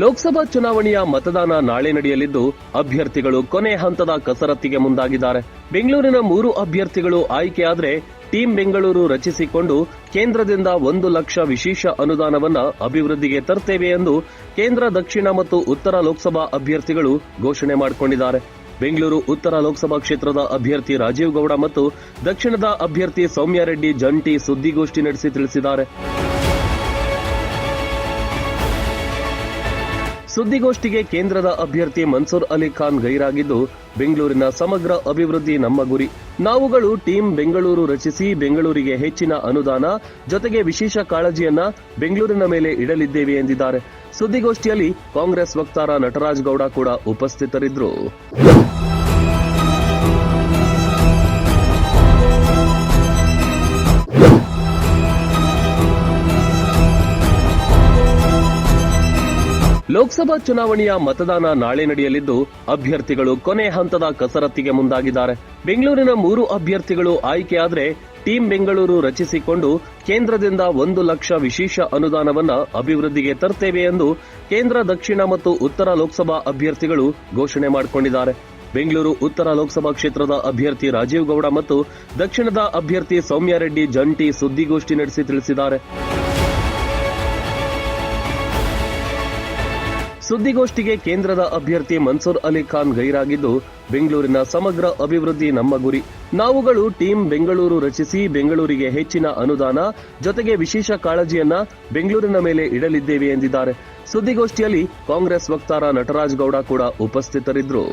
ಲೋಕಸಭಾ ಚುನಾವಣೆಯ ಮತದಾನ ನಾಳೆ ನಡೆಯಲಿದ್ದು, ಅಭ್ಯರ್ಥಿಗಳು ಕೊನೆ ಹಂತದ ಕಸರತ್ತಿಗೆ ಮುಂದಾಗಿದ್ದಾರೆ. ಬೆಂಗಳೂರಿನ ಮೂರು ಅಭ್ಯರ್ಥಿಗಳು ಆಯ್ಕೆಯಾದರೆ ಟೀಂ ಬೆಂಗಳೂರು ರಚಿಸಿಕೊಂಡು ಕೇಂದ್ರದಿಂದ ಒಂದು ಲಕ್ಷ ವಿಶೇಷ ಅನುದಾನವನ್ನ ಅಭಿವೃದ್ಧಿಗೆ ತರ್ತೇವೆ ಎಂದು ಕೇಂದ್ರ ದಕ್ಷಿಣ ಮತ್ತು ಉತ್ತರ ಲೋಕಸಭಾ ಅಭ್ಯರ್ಥಿಗಳು ಘೋಷಣೆ ಮಾಡಿಕೊಂಡಿದ್ದಾರೆ. ಬೆಂಗಳೂರು ಉತ್ತರ ಲೋಕಸಭಾ ಕ್ಷೇತ್ರದ ಅಭ್ಯರ್ಥಿ ರಾಜೀವ್ ಗೌಡ ಮತ್ತು ದಕ್ಷಿಣದ ಅಭ್ಯರ್ಥಿ ಸೌಮ್ಯಾರೆಡ್ಡಿ ಜಂಟಿ ಸುದ್ದಿಗೋಷ್ಠಿ ನಡೆಸಿ ತಿಳಿಸಿದ್ದಾರೆ. ಸುದ್ದಿಗೋಷ್ಠಿಗೆ ಕೇಂದ್ರದ ಅಭ್ಯರ್ಥಿ ಮನ್ಸೂರ್ ಅಲಿ ಖಾನ್ ಗೈರಾಗಿದ್ದು, ಬೆಂಗಳೂರಿನ ಸಮಗ್ರ ಅಭಿವೃದ್ಧಿ ನಮ್ಮ ಗುರಿ ನಾವುಗಳು ಟೀಂ ಬೆಂಗಳೂರು ರಚಿಸಿ, ಬೆಂಗಳೂರಿಗೆ ಹೆಚ್ಚಿನ ಅನುದಾನ, ಜೊತೆಗೆ ವಿಶೇಷ ಕಾಳಜಿಯನ್ನ ಬೆಂಗಳೂರಿನ ಮೇಲೆ ಇಡಲಿದ್ದೇವೆ ಎಂದಿದ್ದಾರೆ. ಸುದ್ದಿಗೋಷ್ಠಿಯಲ್ಲಿ ಕಾಂಗ್ರೆಸ್ ವಕ್ತಾರ ನಟರಾಜ್ ಗೌಡ ಕೂಡ ಉಪಸ್ಥಿತರಿದ್ದರು. ಲೋಕಸಭಾ ಚುನಾವಣೆಯ ಮತದಾನ ನಾಳೆ ನಡೆಯಲಿದ್ದು, ಅಭ್ಯರ್ಥಿಗಳು ಕೊನೆ ಹಂತದ ಕಸರತ್ತಿಗೆ ಮುಂದಾಗಿದ್ದಾರೆ. ಬೆಂಗಳೂರಿನ ಮೂರು ಅಭ್ಯರ್ಥಿಗಳು ಆಯ್ಕೆಯಾದರೆ, ಟೀಂ ಬೆಂಗಳೂರು ರಚಿಸಿಕೊಂಡು ಕೇಂದ್ರದಿಂದ ಒಂದು ಲಕ್ಷ ವಿಶೇಷ ಅನುದಾನವನ್ನ ಅಭಿವೃದ್ಧಿಗೆ ತರ್ತೇವೆ ಎಂದು ಕೇಂದ್ರ ದಕ್ಷಿಣ ಮತ್ತು ಉತ್ತರ ಲೋಕಸಭಾ ಅಭ್ಯರ್ಥಿಗಳು ಘೋಷಣೆ ಮಾಡಿಕೊಂಡಿದ್ದಾರೆ. ಬೆಂಗಳೂರು ಉತ್ತರ ಲೋಕಸಭಾ ಕ್ಷೇತ್ರದ ಅಭ್ಯರ್ಥಿ ರಾಜೀವ್ ಗೌಡ ಮತ್ತು ದಕ್ಷಿಣದ ಅಭ್ಯರ್ಥಿ ಸೌಮ್ಯಾರೆಡ್ಡಿ ಜಂಟಿ ಸುದ್ದಿಗೋಷ್ಠಿ ನಡೆಸಿ ತಿಳಿಸಿದ್ದಾರೆ. ಸುದ್ದಿಗೋಷ್ಠಿಗೆ ಕೇಂದ್ರದ ಅಭ್ಯರ್ಥಿ ಮನ್ಸೂರ್ ಅಲಿ ಖಾನ್ ಗೈರಾಗಿದ್ದು, ಬೆಂಗಳೂರಿನ ಸಮಗ್ರ ಅಭಿವೃದ್ಧಿ ನಮ್ಮ ಗುರಿ. ನಾವುಗಳು ಟೀಂ ಬೆಂಗಳೂರು ರಚಿಸಿ, ಬೆಂಗಳೂರಿಗೆ ಹೆಚ್ಚಿನ ಅನುದಾನ, ಜೊತೆಗೆ ವಿಶೇಷ ಕಾಳಜಿಯನ್ನ ಬೆಂಗಳೂರಿನ ಮೇಲೆ ಇಡಲಿದ್ದೇವೆ ಎಂದಿದ್ದಾರೆ. ಸುದ್ದಿಗೋಷ್ಠಿಯಲ್ಲಿ ಕಾಂಗ್ರೆಸ್ ವಕ್ತಾರ ನಟರಾಜ್ ಗೌಡ ಕೂಡ ಉಪಸ್ಥಿತರಿದ್ದರು.